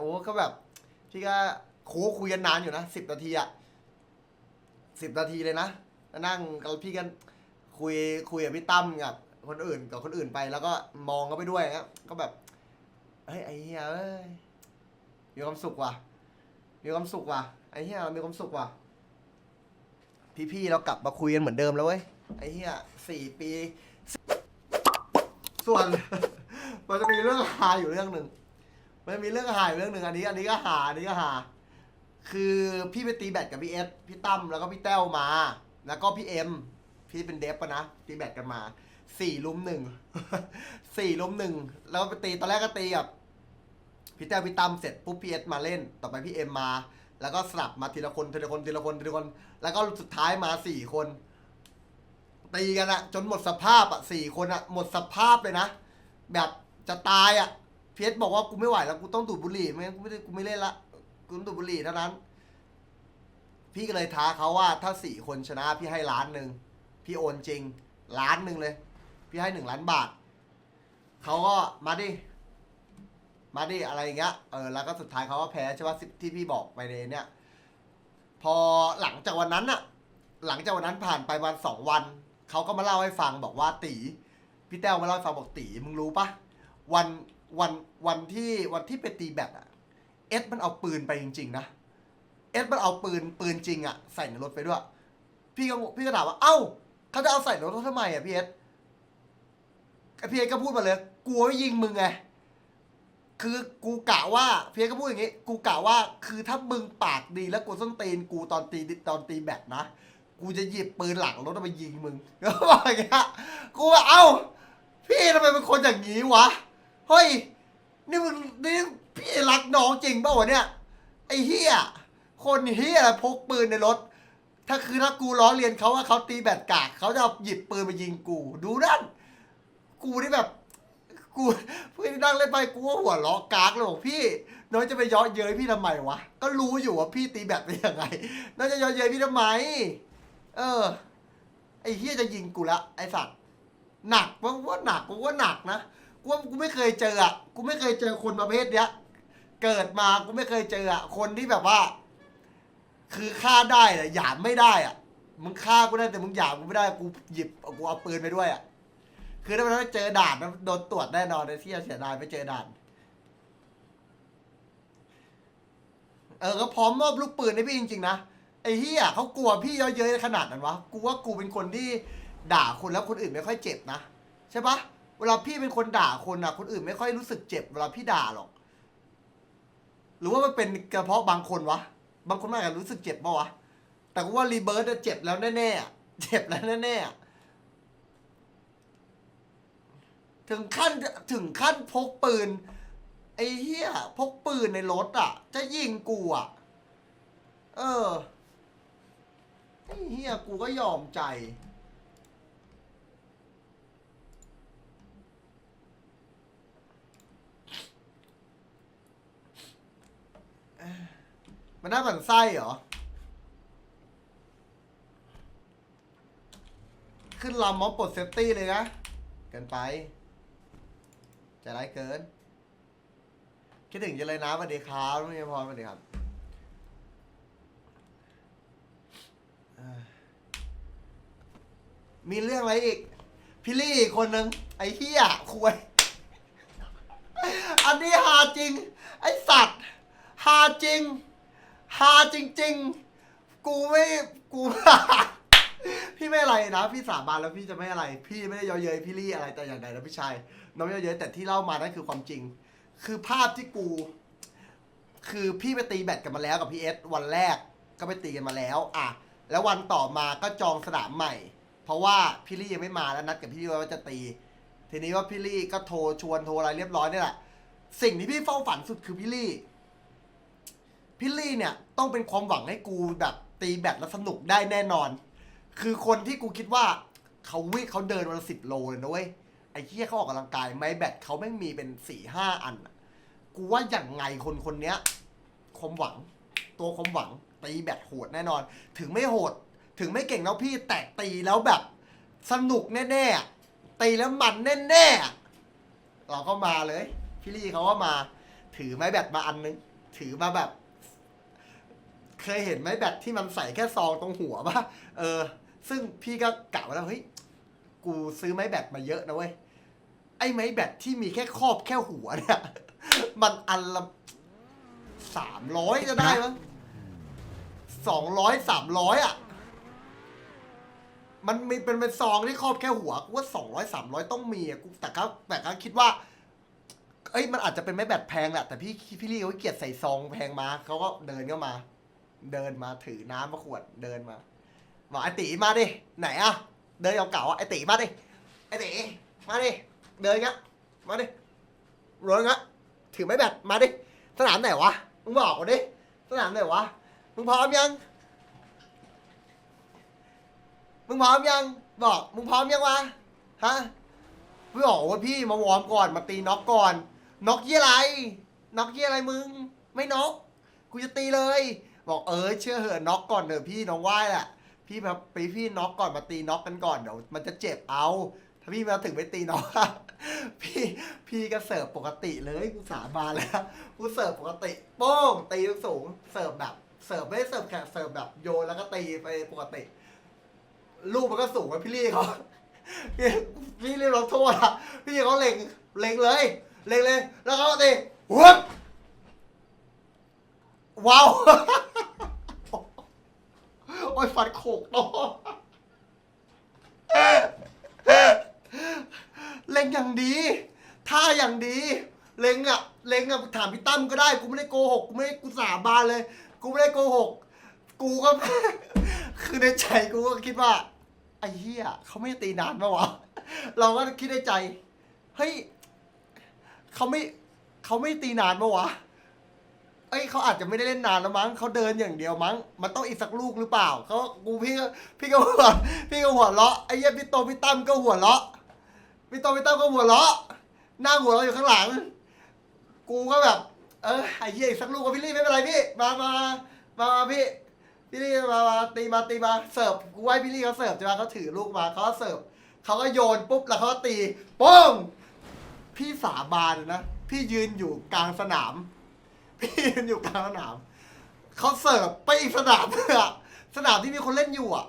โอ้ก็แบบ พี่ก็โคคุยกันนานอยู่นะสิบนาทีอะสิบนาทีเลยนะนั่งกับพี่กันคุยคุยกับพี่ตั้มกับคนอื่นกับคนอื่นไป แล้วก็มองเขาไปด้วยนะก็แบบเฮ้ยไอ้เหี้ยเอ้ยมีความสุขว่ะมีความสุขว่ะไอ้เหี้ยเรามีความสุขว่ะ พี่ๆเรากลับมาคุยกันเหมือนเดิมแล้วเว้ยไอ้เหี้ยสี่ปี ส่วน มันจะมีเรื่องฮาอยู่เรื่องหนึ่ง มันมีเรื่องฮายเรื่องหนึ่งอันนี้ อันนี้ก็หาอันนี้ก็หา คือพี่ไปตีแบตกับพี่เอสพี่ตั้มแล้วก็พี่แต้วมา แล้วก็พี่เอ็มพี่เป็นเดฟปะนะตีแบตกันมาสี่ลุมหนึ่งสี่ลุมหนึ่งแล้วไปตีตอนแรกก็ตีกับพี่แต้วพี่ตั้มเสร็จปุ๊บพี่เอสมาเล่น ต่อไปพี่เอ็มมา แล้วก็สลับมาทีละคนทีละคนทีละคนทีละคน แล้วก็สุดท้ายมาสี่คนตีกันอะจนหมดสภาพอะสี่คนอะหมดสภาพเลยนะแบบจะตายอะ พีเอสบอกว่ากูไม่ไหวแล้วกูต้องดูดบุหรี่ไม่งั้นกูไม่ได้กูไม่เล่นละกูต้องดูดบุหรี่เท่านั้น พี่ก็เลยท้าเขาว่าถ้าสี่คนชนะพี่ให้ล้านหนึ่งพี่โอนจริงล้านหนึ่งเลย พี่ให้หนึ่งล้านบาทเขาก็มาดิมาดิอะไรอย่างเงี้ยเออแล้วก็สุดท้ายเขาก็แพ้ใช่ป่ะที่พี่บอกไปเลยเนี่ย พอหลังจากวันนั้นน่ะหลังจากวันนั้นผ่านไปวันสองวันเขาก็มาเล่าให้ฟังบอกว่าตีพี่แต้วมาเล่าให้ฟังบอกตีมึงรู้ปะวัน วันวันที่วันที่ไปตีแบตอะเอสมันเอาปืนไปจริง ๆ นะ เอสมันเอาปืนปืนจริงอะใส่ในรถไปด้วย พี่ก็พี่ก็ถามว่า เอ้าเขาจะเอาใส่รถทำไมอะพี่เอสพี่เอสก็พูดมาเลยกลัวว่ยิงมึงไงคือกูกะว่าเพียก็พูดอย่างงี้ กูกะว่าคือถ้ามึงปากดีแล้วกูส้นตีนกูตอนตีตอนตีแบตนะ กูจะหยิบปืนหลังรถมายิงมึงก็บอกอย่างเงี้ยกูว่าเอ้า พี่ทำไมเป็นคนอย่างนี้วะ เฮ้ย นี่มึงนี่พี่รักน้องจริงเปล่าวะเนี่ย ไอ้เฮียคนเฮียพกปืนในรถ ถ้าคือถ้ากูล้อเลียนเขาว่าเขาตีแบตกากเขาจะเอาหยิบปืนมายิงกู ดูนั่น กูนี่แบบ กูพี่นั่งเล่นไปกูก็หัวล้อกากเลยบอกพี่ น้อยจะไปย้อเย้ยพี่ทำไมวะ ก็รู้อยู่ว่าพี่ตีแบตเป็นยังไง น้อยจะย้อเย้ยพี่ทำไม เออ ไอ้เฮียจะยิงกูละไอ้สัตว์หนักว่าว่าหนักกูว่าหนักนะ กูว่ากูไม่เคยเจออะกูไม่เคยเจอคนประเภทเนี้ย เกิดมากูไม่เคยเจออะคนที่แบบว่า คือฆ่าได้แต่หยามไม่ได้อะมึงฆ่ากูได้แต่มึงหยามกูไม่ได้กูหยิบกูเอาปืนไปด้วยอะคือถ้ามันไม่เจอด่านนโดนตรวจแน่นอนเลยที่เสียดายไม่เจอด่านเออก็พร้อมมอบลูกปืนให้พี่จริงๆนะไอ้เฮียเขากลัวพี่เยอะเย้ยขนาดนั้นวะกูว่ากูเป็นคนที่ด่าคนแล้วคนอื่นไม่ค่อยเจ็บนะ ใช่ปะ เวลาพี่เป็นคนด่าคนอะ คนอื่นไม่ค่อยรู้สึกเจ็บเวลาพี่ด่าหรอก หรือว่ามันเป็นกระเพาะบางคนวะ บางคนอาจจะรู้สึกเจ็บปะวะ แต่กูว่ารีเบิร์ตเจ็บแล้วแน่ๆ เจ็บแล้วแน่ๆ ถึงขั้นถึงขั้นพกปืน ไอ้เหี้ยพกปืนในรถอะ จะยิงกูอะ เออไอ้เหี้ยกูก็ยอมใจ มันน่าหมันไส้เหรอ ขึ้นลำมอปลดเซฟตี้เลยนะ เกินไป ใจะไรายเกิน คิดถึงจะเลยนะสวัสดีครับลุงยพรสวัสดีครับมีเรื่องอะไรอีกพี่ลี่อีกคนนึง ไอ้เหี้ยคุยอันนี้ฮาจริง ไอ้สัตว์าจริงฮาจริง ๆ กูไม่กู พี่ไม่อะไรนะ พี่สาบานแล้วพี่จะไม่อะไร พี่ไม่ได้เยาะเย้ยพี่ลี่อะไรแต่อย่างใดนะพี่ชายน้องเยาะเย้ยแต่ที่เล่ามานั่นคือความจริง คือภาพที่กู คือพี่ไปตีแบตกันมาแล้วกับพี่เอสวันแรกก็ไปตีกันมาแล้ว อะ แล้ววันต่อมาก็จองสนามใหม่ เพราะว่าพี่ลี่ยังไม่มาแล้วนัดกับพี่ลี่ไว้ว่าจะตี ทีนี้ว่าพี่ลี่ก็โทรชวนโทรอะไรเรียบร้อยนี่แหละสิ่งที่พี่เฝ้าฝันสุดคือพี่ลี่ พี่ลี่เนี่ยต้องเป็นความหวังให้กูแบบตีแบตแล้วสนุกได้แน่นอน คือคนที่กูคิดว่าเขาวิ่งเขาเดินวันละสิบโลเลยนะเว้ยไอ้เหี้ยเขาออกกำลังกายไม้แบตเขาไม่มีเป็นสี่ห้าอันอะกูว่าอย่างไงคนคนเนี้ยความหวัง ตัวความหวังตีแบตโหดแน่นอน ถึงไม่โหด ถึงไม่เก่งแล้วพี่แต่ตีแล้วแบบ สนุกแน่ๆตีแล้วมันแน่ๆเราก็มาเลย พี่ลี่เขาก็มา ถือไม้แบตมาอันนึง ถือมาแบบ เคยเห็นไม้แบตที่มันใส่แค่ซองตรงหัวปะเออ ซึ่งพี่ก็กะไว้แล้วเฮ้ยกูซื้อไม้แบตมาเยอะนะเว้ยไอ้ไม้แบตที่มีแค่ครอบแค่หัวเนี่ย มันอันละสามร้อยจะได้มั้งสองร้อยสามร้อยอะ มันมีเป็นเป็นซองที่ครอบแค่หัวกูว่าสองร้อยสามร้อยต้องมีอะกูแต่ก็แต่ก็คิดว่า เอ้ยมันอาจจะเป็นไม้แบตแพงแหละแต่พี่พี่ลี่เขาเกลียดใส่ซองแพงมาเขาก็เดินเข้ามา เดินมาถือน้ำมาขวดเดินมาบอกไอตีมาดิไหนอะเดินเก่าๆอะไอตีมาดิไอตีมาดิเดินงั้มาดิรถงั้ถือไม้แบตมาดิสนามไหนวะมึงบอกกูดิสนามไหนวะมึงพร้อมยังมึงพร้อมยังบอกมึงพร้อมยังวะฮะพี่บอกว่าพี่มาวอร์มก่อนมาตีน็อกก่อนน็อกยี่อะไรน็อกยี่อะไรมึง ไม่น็อกกูจะตีเลย บอกเออเชื่อเหอะน็อกก่อนเถอะพี่น้องไหว้แหละพี่แบบปีพี่น็อกก่อนมาตีน็อกกันก่อนเดี๋ยวมันจะเจ็บเอา ถ้าพี่มาถึงไปตีน็อกพี่พี่ก็เสิร์ฟปกติเลยกูสาบานแล้วกูเสิร์ฟปกติโป้งตีสูงเสิร์ฟแบบเสิร์ฟไม่ได้เสิร์ฟแค่เสิร์ฟแบบโยนแล้วก็ตีไปปกติลูกมันก็สูงกว่าพี่ลี่เขาพี่พี่ลี่ลงโทษอะพี่ลี่เขาเล็งเล็งเลย เล็งเลย แล้วเขาก็ตีหัวบ ว้าว โอ้ยฟันโขกโตเล็งอย่างดี ท่าอย่างดี เล็งอะเล็งอะถามพี่ตั้มก็ได้ กูไม่ได้โกหก กูไม่ได้กูสาบานเลย กูไม่ได้โกหก กูก็ คือในใจกูก็คิดว่า ไอ้เหี้ยเขาไม่ได้ตีนานปะวะ เราก็คิดในใจ เฮ้ยเขาไม่เขาไม่ตีนานปะวะ เอ้ยเขาอาจจะไม่ได้เล่นนานแล้วมั้งเขาเดินอย่างเดียวมั้ง มันต้องอีกสักลูกหรือเปล่าเขากูพี่ก็พี่ก็หัวพี่ก็หัวเราะไอ้เหี้ยพี่โตพี่ตั้มก็หัวเราะพี่โตพี่ตั้มก็หัวเราะนั่งหัวเราะอยู่ข้างหลัง กูก็แบบ เออไอ้เหี้ยอีกสักลูกก็พี่ลี่ไม่เป็นไรพี่มามามามาพี่พี่ลี่มามาตีมาตีมาเสิร์ฟกูให้พี่ลี่เขาเสิร์ฟใช่ไหมเขาถือลูกมาเขาเสิร์ฟเขาก็โยนปุ๊บแล้วเขาตีโป้งพี่สาบานนะพี่ยืนอยู่กลางสนาม พี่ยืนอยู่กลางสนามเขาเสิร์ฟไปอีกสนามเลยอะสนามที่มีคนเล่นอยู่อะ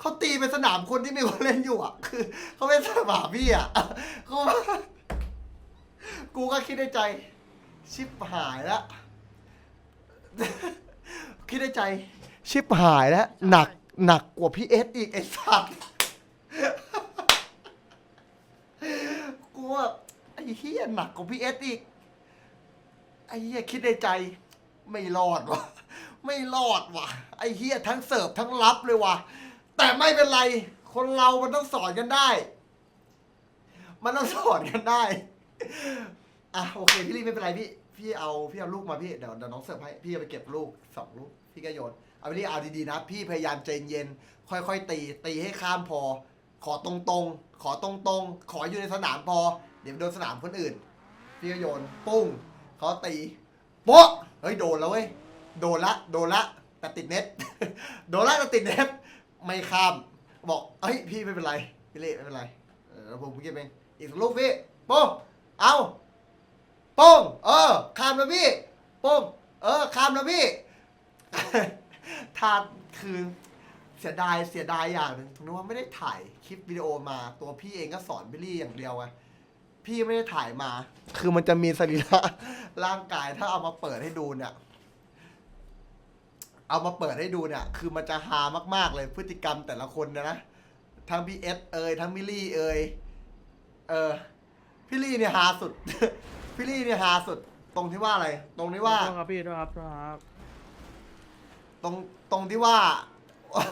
เขาตีเป็นสนามคนที่มีคนเล่นอยู่อะ คือเขาเป็นสนามพี่อะเขากูก็คิดในใจ ชิบหายแล้วคิดในใจ ชิบหายแล้วหนักหนักกว่าพี่เอสอีกไอ้สัตว์กูว่าไอ้เฮียหนักกว่าพี่เอสอีก ไอ้เฮียคิดในใจ ไม่รอดวะไม่รอดวะไอ้เฮียทั้งเสิร์ฟทั้งรับเลยวะแต่ไม่เป็นไร คนเรามันต้องสอนกันได้ มันต้องสอนกันได้อะโอเคพี่ลี่ไม่เป็นไรพี่พี่เอาพี่เอาลูกมาพี่เดี๋ยวเดี๋ยวน้องเสิร์ฟให้พี่เอาไปเก็บลูกสองลูกพี่ก็โยนเอาพี่ลี่เอาดีๆนะ พี่พยายามใจเย็น ค่อยๆตี ตีให้ข้ามพอ ขอตรงๆ ขอตรงๆ ขออยู่ในสนามพอ เดี๋ยวโดนสนามคนอื่น พี่ก็โยนปุ้ง เขาตีโป๊ะเฮ้ยโดนแล้วเว้ยโดนละโดนละแต่ติดเน็ต โดนละแต่ติดเน็ตไม่ข้าม บอกเฮ้ยพี่ไม่เป็นไรพี่เล่ไม่เป็นไรเออผมเก็บเองอีกลูกพี่โป้งเอาโป้งเออข้ามแล้วพี่โป้งเออข้ามแล้วพี่ถ้าคือเสียดายเสียดายอย่างหนึ่งนึกว่าไม่ได้ถ่ายคลิปวิดีโอมาตัวพี่เองก็สอนบิลลี่อย่างเดียวไง พี่ไม่ได้ถ่ายมา คือมันจะมีสรีระร่างกายถ้าเอามาเปิดให้ดูเนี่ย เอามาเปิดให้ดูเนี่ย คือมันจะฮามาก ๆ เลยพฤติกรรมแต่ละคนเนยนะ ทั้งพี่เอสเอยทั้งมิลลี่เอยเออ พี่ลี่เนี่ยฮาสุด พี่ลี่เนี่ยฮาสุด ตรงที่ว่าอะไร ตรงที่ว่าโทษครับพี่โทษครับโทษครับ ตรงตรงที่ว่า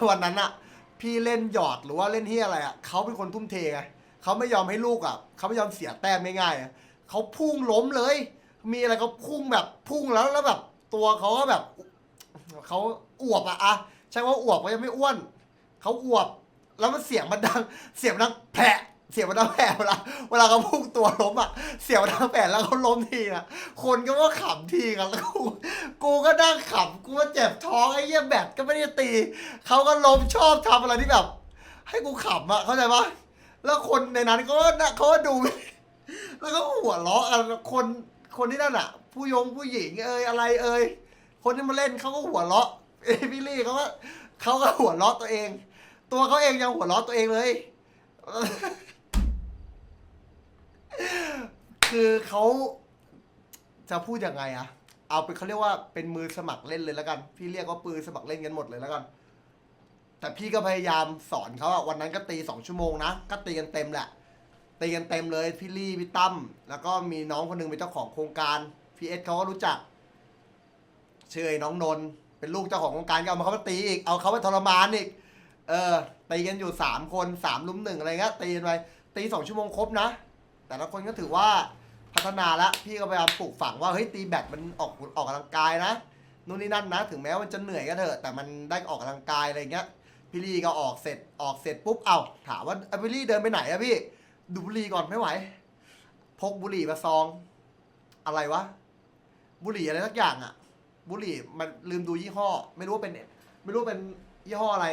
วันนั้นอะพี่เล่นหยอดหรือว่าเล่นที่อะไรอะเขาเป็นคนทุ่มเทไง เขาไม่ยอมให้ลูกอะเขาไม่ยอมเสียแต้มง่ายๆอะเขาพุ่งล้มเลย มีอะไรเขาพุ่งแบบพุ่งแล้วแล้วแบบ ตัวเขาก็แบบเขาอวบอะอะใช่ว่าอวบเขายังไม่อ้วนเขาอวบ แล้วมันเสียงมันดัง เสียงมันดังแผะเสียงมันดังแผะเวลาเวลาเขาพุ่งตัวล้มอะ เสียงมันดังแผะแล้วเขาล้มทีอะคนก็ว่าขำทีกันแล้วกูกูก็นั่งขำกูก็เจ็บท้องไอ้เหี้ยแบตก็ไม่ได้ตีเขาก็ล้มชอบทำอะไรที่แบบ ให้กูขำอะเข้าใจปะ แล้วคนในนั้นก็น่ะเขาก็ดู แล้วก็หัวเราะกันคนคนที่นั่นอะ ผู้ยงผู้หญิงเอ่ยอะไรเอ่ยคนที่มาเล่นเขาก็หัวเราะเอ้ยพี่ลี่เขาก็เขาก็หัวเราะตัวเอง ตัวเขาเองยังหัวเราะตัวเองเลย คือเขาจะพูดยังไงอะเอาเป็นเขาเรียกว่าเป็นมือสมัครเล่นเลยแล้วกัน พี่เรียกว่าปืนสมัครเล่นกันหมดเลยแล้วกัน แต่พี่ก็พยายามสอนเขาอะวันนั้นก็ตีสองชั่วโมงนะ ก็ตีกันเต็มแหละ ตีกันเต็มเลยพี่ลี่พี่ตั้มแล้วก็มีน้องคนหนึงเป็นเจ้าของโครงการพี่เอสเขาก็รู้จักเชื่อไอ้น้องนนท์เป็นลูกเจ้าของโครงการก็เอามาเขามาตีอีกเอาเขาไปทรมานอีกเออตีกันอยู่สามคนสามลุมหนึ่งอะไรเงี้ยตีกันไปตีสองชั่วโมงครบนะ แต่ละคนก็ถือว่าพัฒนาล้วพี่ก็พยายามปลูกฝังว่าเฮ้ยตีแบดมันออกออกกำลังกายนะนู่นนี่นั่นนะ ถึงแม้ว่ามันจะเหนื่อยก็เถอะแต่มันได้ออกกำลังกายอะไรเงี้ย พี่ลี่ก็ออกเสร็จออกเสร็จปุ๊บเอ้าถามว่าอ้ยพี่ลี่เดินไปไหนอะพี่ ดูบุหรี่ก่อนไม่ไหว พกบุหรี่มาซอง อะไรวะ บุหรี่อะไรสักอย่างอะบุหรี่มันลืมดูยี่ห้อ ไม่รู้ว่าเป็น ไม่รู้ว่าเป็นยี่ห้ออะไร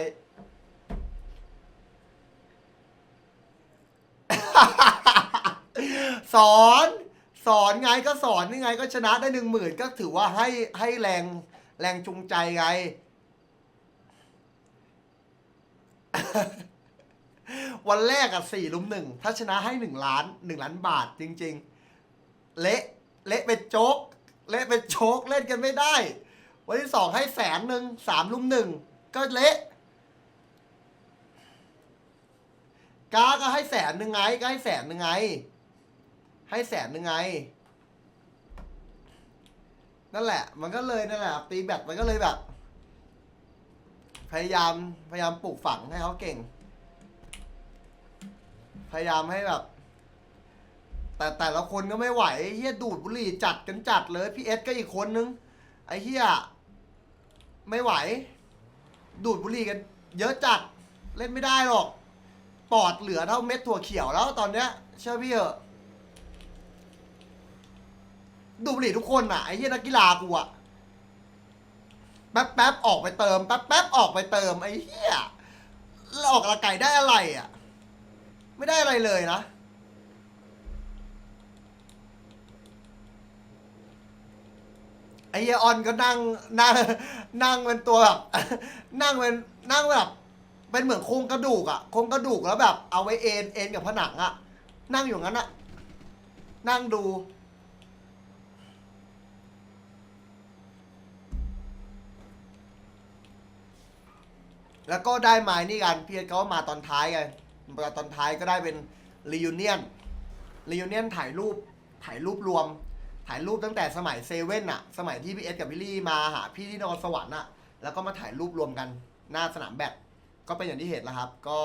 สอนสอนไงก็สอนยังไงก็ชนะได้หนึ่งหมื่นก็ถือว่าให้ให้แรงแรงจูงใจไง วันแรกอะสี่ลุมหนึ่งถ้าชนะให้หนึ่งล้านหนึ่งล้านบาทจริง ๆ เละเละเป็นโจ๊กเละเป็นโจ๊กเล่นกันไม่ได้ วันที่สองให้แสนหนึ่งสามลุมหนึ่งก็เละกาก็ให้แสนหนึ่งไงก็ให้แสนหนึ่งไง ให้แสนหนึ่งไง นั่นแหละ มันก็เลยนั่นแหละตีแบตมันก็เลยแบบ พยายามพยายามปลูกฝังให้เขาเก่ง พยายามให้แบบ แต่แต่ละคนก็ไม่ไหวเฮียดูดบุหรี่จัดกันจัดเลยพี่เอสก็อีกคนนึงไอ้เฮียไม่ไหว ดูดบุหรี่กัน เยอะจัดเล่นไม่ได้หรอกปอดเหลือเท่าเม็ดถั่วเขียวแล้วตอนเนี้ยเชื่อพี่เหอะดูดบุหรี่ทุกคนอะไอ้เหี้ยนักกีฬากูอะ แป๊บแป๊บออกไปเติมแป๊บแป๊บออกไปเติมไอ้เหี้ยแล้วออกกำลังกายได้อะไรอะ ไม่ได้อะไรเลยนะ ไอ้เหี้ยออนก็นั่งนั่งนั่งเป็นตัวแบบนั่งเป็นนั่งแบบเป็นเหมือนโครงกระดูกอะโครงกระดูกแล้วแบบ เอาไว้เอ็นเอ็นกับผนังอะ นั่งอยู่งั้นอะนั่งดู แล้วก็ได้ไม้นี่กันพี่เอ็ดเขาก็มาตอนท้ายไงมาตอนท้ายก็ได้เป็นรียูเนียนรียูเนียนถ่ายรูปถ่ายรูปรวม ถ่ายรูปตั้งแต่สมัยเซเว่นอะสมัยที่พี่เอสกับพี่ลี่มาหาพี่ที่นครสวรรค์อะแล้วก็มาถ่ายรูปรวมกันหน้าสนามแบดก็เป็นอย่างที่เห็นแล้วครับ ก็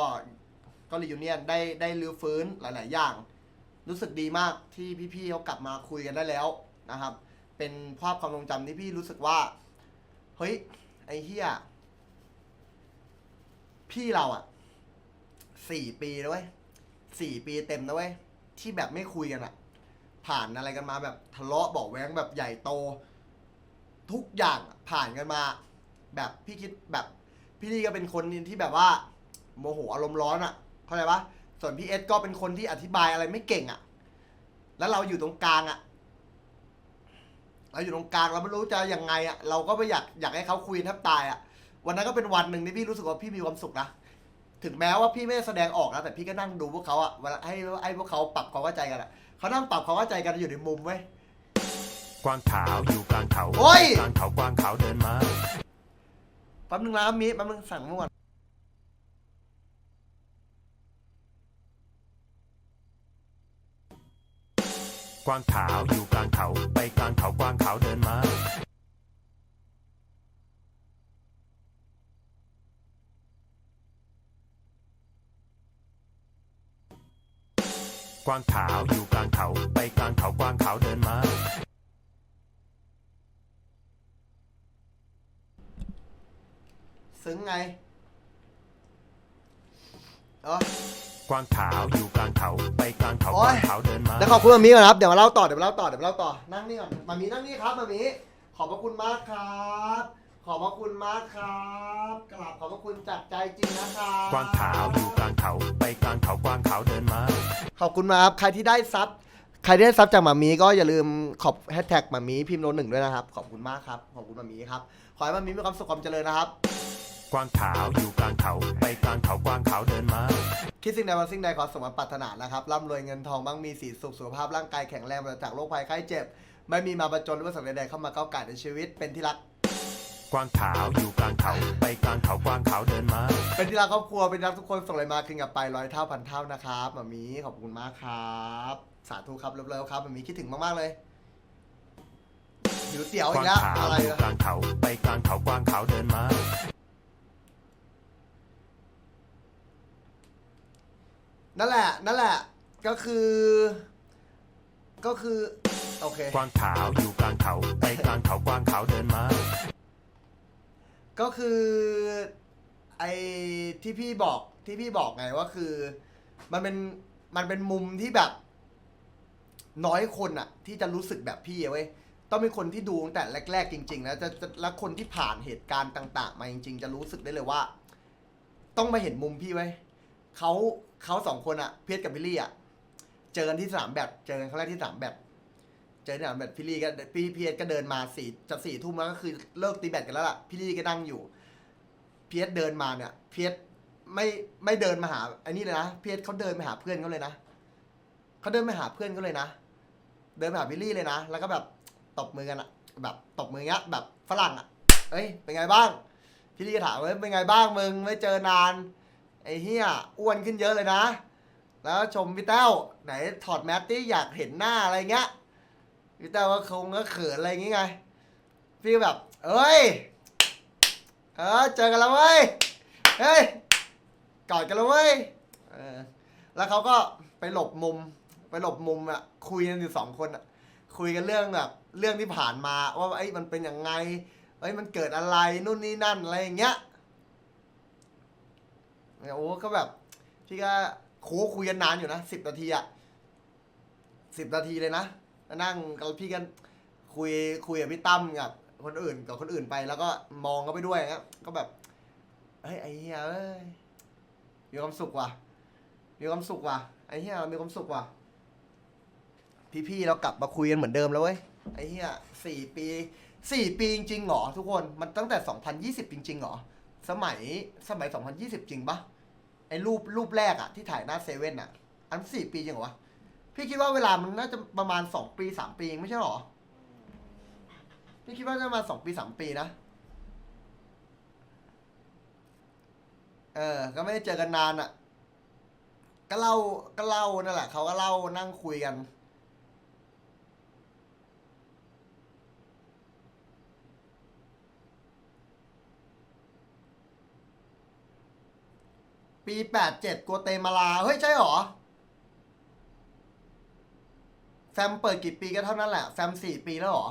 ก็รียูเนียนได้ได้รื้อฟื้นหลาย ๆ อย่าง รู้สึกดีมากที่พี่ ๆเขากลับมาคุยกันได้แล้วนะครับ เป็นภาพความทรงจำที่พี่รู้สึกว่า เฮ้ย ไอ้เฮีย พี่เราอะสี่ปีแล้วเว้ยสี่ปีเต็มนะเว้ยที่แบบไม่คุยกันอะผ่านอะไรกันมาแบบทะเลาะเบาะแว้งแบบใหญ่โต ทุกอย่างผ่านกันมา แบบพี่คิดแบบพี่ลี่ก็เป็นคนที่แบบว่า โมโหอารมณ์ร้อนอะเข้าใจปะส่วนพี่เอสก็เป็นคนที่อธิบายอะไรไม่เก่งอะแล้วเราอยู่ตรงกลางอะเราอยู่ตรงกลางเราไม่รู้จะยังไงอะเราก็ไม่อยากอยากให้เขาคุยแทบตายอะ วันนั้นก็เป็นวันหนึ่งที่พี่รู้สึกว่าพี่มีความสุขนะ ถึงแม้ว่าพี่ไม่ได้แสดงออกนะแต่พี่ก็นั่งดูพวกเขาอะเวลาให้ให้พวกเขาปรับความเข้าใจกันอะเขานั่งปรับความเข้าใจกันอยู่ในมุมเว้ยกวางขาวอยู่กลางเขาโอ้ย กลางเขากวางขาวเดินมาแป๊บนึงนะมีแป๊บนึงสั่งเมื่อวานกวางขาวอยู่กลางเขาไปกลางเขากวางขาวเดินมา กวางขาวอยู่กลางเขาไปกลางเขากวางขาวเดินมา ซึ้งไงเออกวางขาวอยู่กลางเขาไปกลางเขาโอ๊กวายงขาวเดินมาเดี๋ยวขอบคุณมามีก่อนครับ เดี๋ยวมาเล่าต่อ เดี๋ยวมาเล่าต่อ เดี๋ยวมาเล่าต่อ นั่งนี่ก่อนมามีนั่งนี่ครับมามีขอบพระคุณมากครับ ขอบพระคุณมากครับกราบขอบพระคุณจากใจจริงนะครับกวางขาวอยู่กลางเขาไปกลางเขากวางขาวเดินมา ขอบคุณมากครับใครที่ได้ซับใครที่ได้ซับจากหมามีก็อย่าลืมขอบแฮชแท็กหมามีพิมพ์โนหนึ่งด้วยนะครับ ขอบคุณมากครับ ขอบคุณหมามีครับ ขอให้หมามีมีความสุขความเจริญนะครับ กวางขาวอยู่กลางเขาไปกลางเขากวางขาวเดินมา คิดสิ่งใดวันสิ่งใดขอสมหวังปรารถนานะครับร่ำรวยเงินทองบ้างมีสีสุขสุขภาพร่างกายแข็งแรงปราศจากโรคภัยไข้เจ็บ ไม่มีมาประจนหรือว่าสังใดๆเข้ามาก้าวไก่ายในชีวิตเป็นที่รัก กวางขาวอยู่กลางเขาไปกลางเขากวางขาวเดินมา เป็นที่รักครอบครัวเป็นที่รักทุกคนส่งอะไรมาคืนกลับไปร้อยเท่าพันเท่านะครับหมามีขอบคุณมากครับ สาธุครับเร็วๆครับหมามีคิดถึงมากๆเลยหิวเตี๋ยวกอีวากงแล้วขาวอะไรอยู่อะกลางเขาไปกลางเขากวางขาวเดินมา นั่นแหละ นั่นแหละ ก็คือ ก็คือ โอเค กวางขาวอยู่กลางเขาไปกลางเขากวางขาวเดินมา ก็คือไอ้ที่พี่บอกที่พี่บอกไงว่าคือ มันเป็นมันเป็นมุมที่แบบ น้อยคนอะที่จะรู้สึกแบบพี่เว้ยต้องเป็นคนที่ดูตั้งแต่แรก ๆ จริงๆแล้วจะจะแล้วคนที่ผ่านเหตุการณ์ต่าง ๆ มาจริง ๆ จะรู้สึกได้เลยว่า ต้องมาเห็นมุมพี่ไว้เขาเขาสองคนอะเพชรกับวิลลี่อะเจอกันที่สนามแบดเจอกันครั้งแรกที่สนามแบด เจอที่สนามแบดพี่ลี่ก็พี่พีเอสก็เดินมาสี่จะสี่ทุ่มแล้วก็คือเลิกตีแบดกันแล้วล่ะพี่ลี่ก็นั่งอยู่พีเอสเดินมาเนี่ยพีเอสไม่ไม่เดินมาหาไอ้นี่เลยนะพีเอสเขาเดินไปหาเพื่อนเขาเลยนะเขาเดินไปหาเพื่อนเขาเลยนะ เดินไปหาพี่ลี่เลยนะ แล้วก็แบบตบมือกันอะแบบตบมือเงี้ยแบบฝรั่งอะเอ้ยเป็นไงบ้าง พี่ลี่ก็ถามว่าเป็นไงบ้างมึงไม่เจอนานไอ้เฮียอ้วนขึ้นเยอะเลยนะ แล้วชมพี่เต้าไหนถอดแมสที่อยากเห็นหน้าอะไรเงี้ย พี่เต้าก็คงก็เขินอะไรอย่างงี้ไง พี่ก็แบบ เอ้ย เออเจอกันแล้วเว้ย เฮ้ย กอดกันแล้วเว้ย เออ แล้วเขาก็ไปหลบมุม ไปหลบมุมอะคุยกันอยู่สองคนอะคุยกันเรื่องแบบ เรื่องที่ผ่านมาว่าไอ้ยมันเป็นยังไงไอ้ยมันเกิดอะไรนู่นนี่นั่นอะไรอย่างเงี้ยโอ้ก็แบบพี่ก็โคคุยกันนานอยู่นะสิบนาทีอะสิบนาทีเลยนะ นั่งกับพี่กันคุยคุยกับพี่ตั้มกับคนอื่นกับคนอื่นไป แล้วก็มองเขาไปด้วยครับก็แบบเฮ้ยไอ้เหี้ยเอ้ยมีความสุขว่ะมีความสุขว่ะไอ้เหี้ยเรามีความสุขว่ะ พี่ๆเรากลับมาคุยกันเหมือนเดิมแล้วเว้ยไอ้เหี้ยสี่ปีสี่ปีจริงๆเหรอทุกคนมันตั้งแต่ 2020 จริงๆเหรอสมัยสมัย 2020 จริงปะไอ้รูปรูปแรกอะที่ถ่ายหน้าเซเว่นอะอันสี่ปีจริงเหรอวะ พี่คิดว่าเวลามันน่าจะประมาณสองปีสามปีเองไม่ใช่หรอ พี่คิดว่าจะประมาณสองปีสามปีนะ เออ ก็ไม่ได้เจอกันนานอะก็เล่าก็เล่านั่นแหละเขาก็เล่านั่งคุยกัน ปีแปดเจ็ดกัวเตมาลา เฮ้ย ใช่หรอ แฟมเปิดกี่ปีก็เท่านั้นแหละแฟมสี่ปีแล้วเหรอ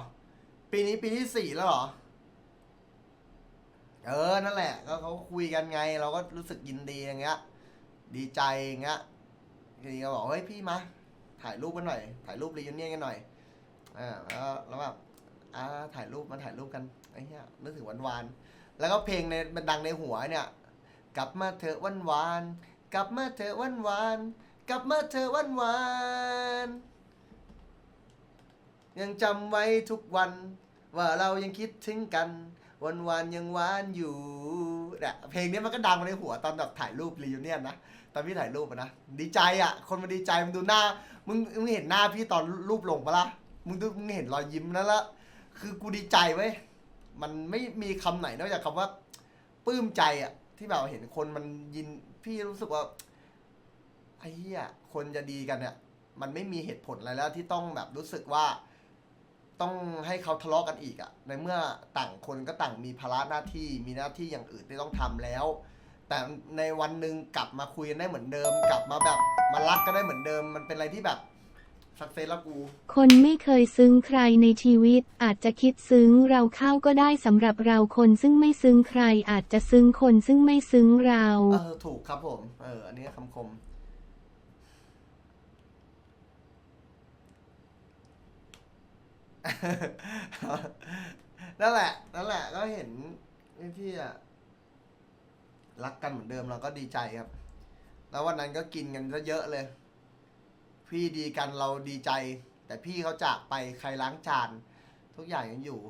ปีนี้ปีที่สี่แล้วเหรอ เออ นั่นแหละ ก็เขาคุยกันไง เราก็รู้สึกยินดีอย่างเงี้ย ดีใจอย่างเงี้ยทีนี้ก็บอกเฮ้ยพี่มาถ่ายรูปกันหน่อย ถ่ายรูปรียูเนียนกันหน่อยอ่าแล้วแล้วแบบอ่าถ่ายรูปมาถ่ายรูปกันไอ้เหี้ยนึกถึงหวานแล้วก็เพลงในมันดังในหัวเนี่ย กลับมาเถอะวันวาน กลับมาเถอะวันวาน กลับมาเถอะวันวาน ยังจำไว้ทุกวัน ว่าเรายังคิดถึงกัน วันวานๆยังหวานอยู่เนี่ยเพลงนี้มันก็ดังมาในหัวตอนแบบถ่ายรูปรีวิเนียนนะตอนพี่ถ่ายรูปอะนะดีใจอะ คนมันดีใจมึงดูหน้ามึงมึงเห็นหน้าพี่ตอนรูปลงปะล่ะมึงดูมึงเห็นรอยยิ้มนั่นละคือกูดีใจเว้ยมันไม่มีคำไหนนอกจากคำว่าปลื้มใจอะ ที่แบบเห็นคนมันยินพี่รู้สึกว่าไอ้เหี้ยคนจะดีกันเนี่ยมันไม่มีเหตุผลอะไรแล้วที่ต้องแบบรู้สึกว่า ต้องให้เขาทะเลาะกันอีกอะในเมื่อต่างคนก็ต่างมีภาระหน้าที่มีหน้าที่อย่างอื่นที่ต้องทำแล้ว แต่ในวันหนึ่งกลับมาคุยกันได้เหมือนเดิม กลับมาแบบมารักกันได้เหมือนเดิม มันเป็นอะไรที่แบบสักเซสแล้วกูคนไม่เคยซึ้งใครในชีวิต อาจจะคิดซึ้งเราเข้าก็ได้สำหรับเราคนซึ่งไม่ซึ้งใคร อาจจะซึ้งคนซึ่งไม่ซึ้งเรา เออถูกครับผม เอออันนี้คำคม นั่นแหละ นั่นแหละ ก็เห็นพี่ๆอะรักกันเหมือนเดิมเราก็ดีใจครับ แล้ววันนั้นก็กินกันซะเยอะเลย พี่ดีกันเราดีใจ แต่พี่เขาจากไปใครล้างจาน ทุกอย่างยังอยู่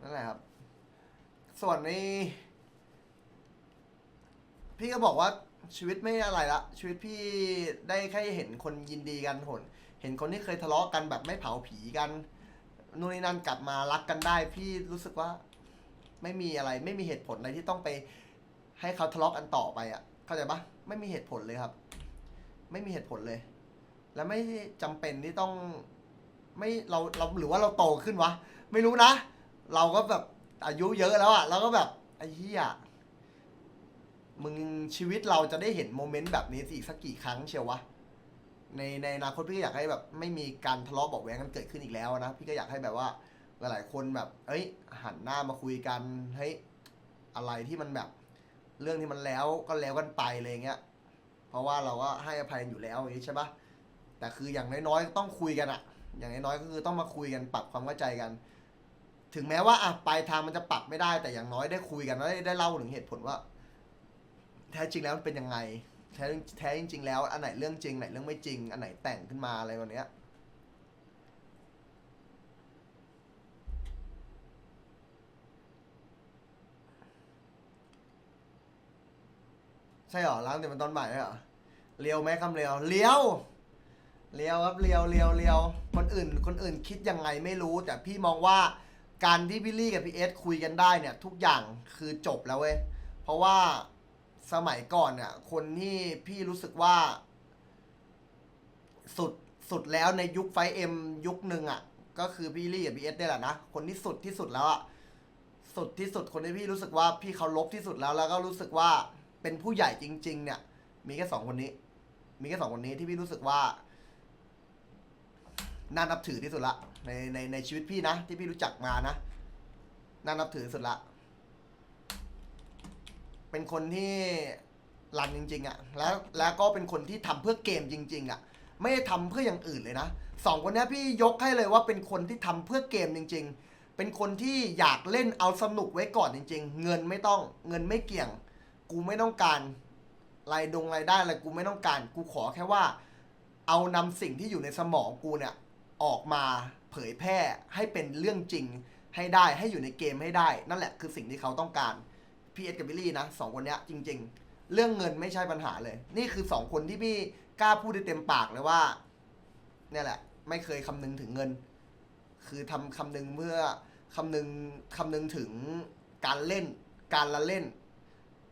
นั่นแหละครับ ส่วนนี้ พี่ก็บอกว่า ชีวิตไม่อะไรละ ชีวิตพี่ได้แค่เห็นคนยินดีกันหนเห็นคนที่เคยทะเลาะกันแบบไม่เผาผีกันนู่นนี่นั่นกลับมารักกันได้ พี่รู้สึกว่าไม่มีอะไรไม่มีเหตุผลอะไรที่ต้องไป ให้เขาทะเลาะกันต่อไปอะ เข้าใจปะไม่มีเหตุผลเลยครับ ไม่มีเหตุผลเลย และไม่จำเป็นที่ต้อง ไม่เราเราหรือว่าเราโตขึ้นวะ ไม่รู้นะ เราก็แบบอายุเยอะแล้วอะเราก็แบบไอ้เหี้ย มึงชีวิตเราจะได้เห็นโมเมนต์แบบนี้อีกสักกี่ครั้งเชียววะ ในในอนาคตพี่ก็อยากให้แบบ ไม่มีการทะเลาะเบาะแว้งกันเกิดขึ้นอีกแล้วนะ พี่ก็อยากให้แบบว่า หลายๆคนแบบ เอ้ย หันหน้ามาคุยกันเฮ้ยอะไรที่มันแบบ เรื่องที่มันแล้วก็แล้วกันไปอะไรเงี้ย เพราะว่าเราก็ให้อภัยอยู่แล้วอย่างนี้ใช่ปะแต่คืออย่างน้อยๆต้องคุยกันอะอย่างน้อยๆก็คือต้องมาคุยกันปรับความเข้าใจกัน ถึงแม้ว่าอะปลายทางมันจะปรับไม่ได้แต่อย่างน้อยได้คุยกันแล้วได้ได้เล่าถึงเหตุผลว่า แท้จริงแล้วมันเป็นยังไง แท้แท้จริง ๆ แล้ว อันไหนเรื่องจริงอันไหนเรื่องไม่จริง อันไหนแต่งขึ้นมาอะไรวันเนี้ยใช่เหรอล้างแต่เป็นตอนบ่ายเหรอเลียวไหมคำเลียวเลียวเลียวครับเลียวเลียวเลียวคนอื่น คนอื่นคิดยังไงไม่รู้ แต่พี่มองว่าการที่พี่ลี่กับพี่เอสคุยกันได้เนี่ย ทุกอย่างคือจบแล้วเว้ยเพราะว่า สมัยก่อนเนี่ยคนที่พี่รู้สึกว่า สุดสุดแล้วในยุคไฟเอ็มยุคหนึ่งอะ ก็คือพี่ลี่กับพี่เอสนี่แหละนะ คนที่สุดที่สุดแล้วอะสุดที่สุดคนที่พี่รู้สึกว่าพี่เคารพที่สุดแล้วแล้วก็รู้สึกว่าเป็นผู้ใหญ่จริง ๆ เนี่ย มีแค่สองคนนี้ มีแค่สองคนนี้ที่พี่รู้สึกว่าน่านับถือที่สุดละในในในชีวิตพี่นะที่พี่รู้จักมานะน่านับถือที่สุดละ เป็นคนที่รันจริง ๆอะ่ะแล้วแล้วก็เป็นคนที่ทำเพื่อเกมจริง ๆอะ่ะไม่ได้ทำเพื่ออย่างอื่นเลยนะสองคนเนี้ยพี่ยกให้เลยว่าเป็นคนที่ทำเพื่อเกมจริง ๆ เป็นคนที่อยากเล่นเอาสนุกไว้ก่อนจริง ๆ เงินไม่ต้องเงินไม่เกี่ยง กูไม่ต้องการรายดงรายได้อะไรกูไม่ต้องการ กูขอแค่ว่า เอานำสิ่งที่อยู่ในสมองกูเนี่ย ออกมาเผยแพร่ให้เป็นเรื่องจริงให้ได้ให้อยู่ในเกมให้ได้ นั่นแหละคือสิ่งที่เขาต้องการ พี่เอสกับบิลลี่นะสองคนเนี้ยจริง ๆ เรื่องเงินไม่ใช่ปัญหาเลย นี่คือสองคนที่พี่กล้าพูดได้เต็มปากเลยว่าเนี่ยแหละ ไม่เคยคำนึงถึงเงิน คือทำคำนึงเมื่อคำนึงคำนึงถึงการเล่น การละเล่น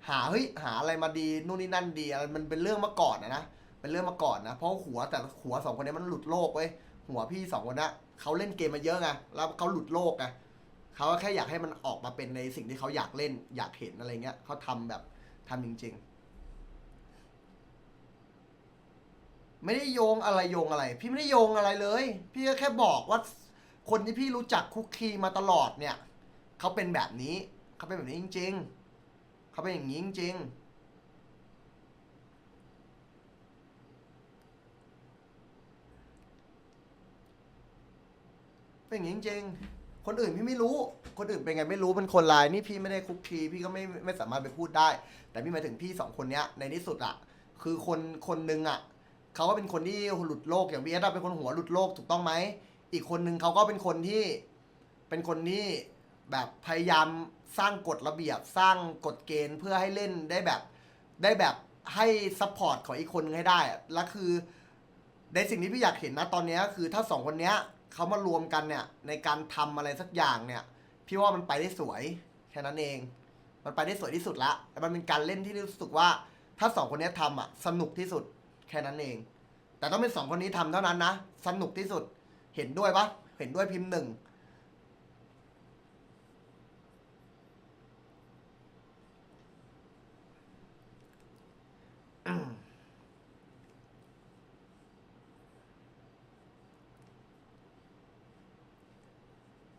หาเฮ้ยหาอะไรมาดีนู่นนี่นั่นดีอะไรมันเป็นเรื่องมาก่อนนะนะเป็นเรื่องมาก่อนนะเพราะหัวแต่หัวสองคนนี้มันหลุดโลกเว้ยหัวพี่สองคนนะเขาเล่นเกมมาเยอะไงแล้วเขาหลุดโลกไง เขาก็แค่อยากให้มันออกมาเป็นในสิ่งที่เขาอยากเล่น อยากเห็นอะไรเงี้ยเขาทำแบบทำจริง ๆ ไม่ได้โยงอะไรโยงอะไร พี่ไม่ได้โยงอะไรเลย พี่ก็แค่บอกว่าคนที่พี่รู้จักคุกคีมาตลอดเนี่ยเขาเป็นแบบนี้เขาเป็นแบบนี้จริง ๆเขาเป็นอย่างนี้จริงๆ เป็นอย่างนี้จริงๆ คนอื่นพี่ไม่รู้ คนอื่นเป็นไงไม่รู้เป็นคนลายนี่พี่ไม่ได้คุกคีพี่ก็ไม่ไม่สามารถไปพูดได้ แต่พี่หมายถึงพี่สองคนเนี้ยในที่สุดอะคือคนคนหนึ่งอะเขาก็เป็นคนที่หลุดโลกอย่างพี่เอสเป็นคนหัวหลุดโลกถูกต้องไหมอีกคนหนึ่งเขาก็เป็นคนที่เป็นคนที่แบบพยายามสร้างกฎระเบียบสร้างกฎเกณฑ์เพื่อให้เล่นได้แบบได้แบบให้ซัพพอร์ตของอีกคนนึงให้ได้แล้วคือในสิ่งที่พี่อยากเห็นนะตอนนี้คือถ้าสองคนเนี้ย เขามารวมกันเนี่ยในการทำอะไรสักอย่างเนี่ย พี่ว่ามันไปได้สวยแค่นั้นเอง มันไปได้สวยที่สุดละแล้วมันเป็นการเล่นที่รู้สึกว่าถ้าสองคนเนี้ยทำอะสนุกที่สุดแค่นั้นเอง แต่ต้องเป็นสองคนนี้ทำเท่านั้นนะสนุกที่สุดเห็นด้วยปะเห็นด้วยพิมพ์หนึ่ง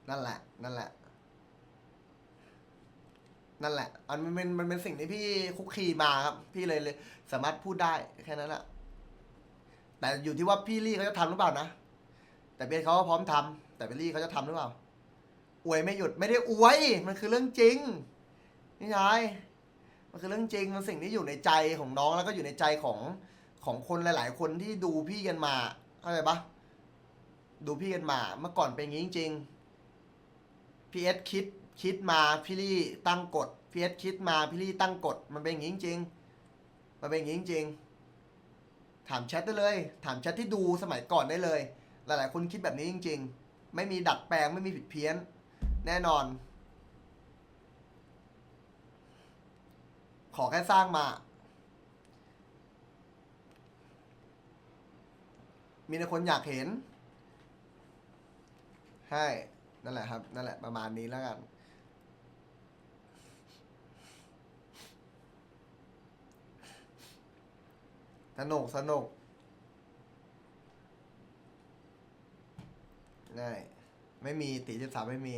นั่นแหละ นั่นแหละ นั่นแหละ อันมันเป็นมันเป็นสิ่งที่พี่คุกคีมาครับ พี่เลยเลย สามารถพูดได้แค่นั้นแหละแต่อยู่ที่ว่าพี่ลี่เขาจะทำหรือเปล่านะ แต่เบสเขาก็พร้อมทำแต่เบลลี่เขาจะทำหรือเปล่า อวยไม่หยุดไม่ได้อวย มันคือเรื่องจริง นี่ชาย มันคือเรื่องจริง มันสิ่งที่อยู่ในใจของน้องแล้วก็อยู่ในใจของของคนหลาย ๆ คนที่ดูพี่กันมา เข้าใจปะดูพี่กันมา เมื่อก่อนเป็นอย่างนี้จริง ๆ พีเอสคิดคิดมาพี่ลี่ตั้งกฎพีเอสคิดมาพี่ลี่ตั้งกฎมันเป็นอย่างนี้จริงๆมันเป็นอย่างนี้จริงๆถามแชทได้เลย ถามแชทที่ดูสมัยก่อนได้เลย หลายๆ คนคิดแบบนี้จริง ๆ ไม่มีดัดแปลงไม่มีผิดเพี้ยน แน่นอน ขอแค่สร้างมา มีแต่คนอยากเห็นใช่ นั่นแหละครับ นั่นแหละประมาณนี้แล้วกัน สนุกสนุกง่ายไม่มีตีสิบสามไม่มี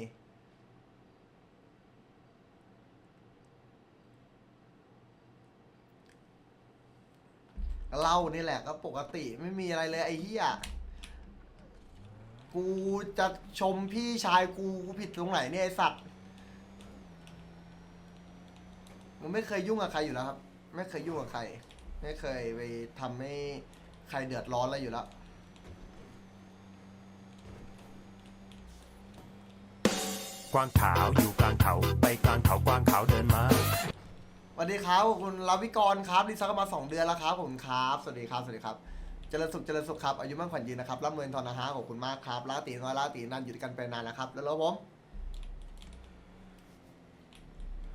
เล่านี่แหละก็ปกติไม่มีอะไรเลยไอ้เหี้ย กูจะชมพี่ชายกูกูผิดตรงไหนเนี่ยไอสัตว์มันไม่เคยยุ่งกับใครอยู่แล้วครับ ไม่เคยยุ่งกับใคร ไม่เคยไปทำให้ใครเดือดร้อนอะไรอยู่แล้วกวางขาวอยู่กลางเขาไปกลางเขากวางขาวเดินมาสวัสดีครับขอบคุณลาวิกรครับดิซักมาสองเดือนแล้วครับผมครับ สวัสดีครับสวัสดีครับ เจริญสุขเจริญสุขครับอายุมั่นขวัญยืนนะครับร่ำรวยทอนนะฮะขอบคุณมากครับลาตีน้อยลาตีนานอยู่ด้วยกันไปนานแล้วครับแล้วแล้วผม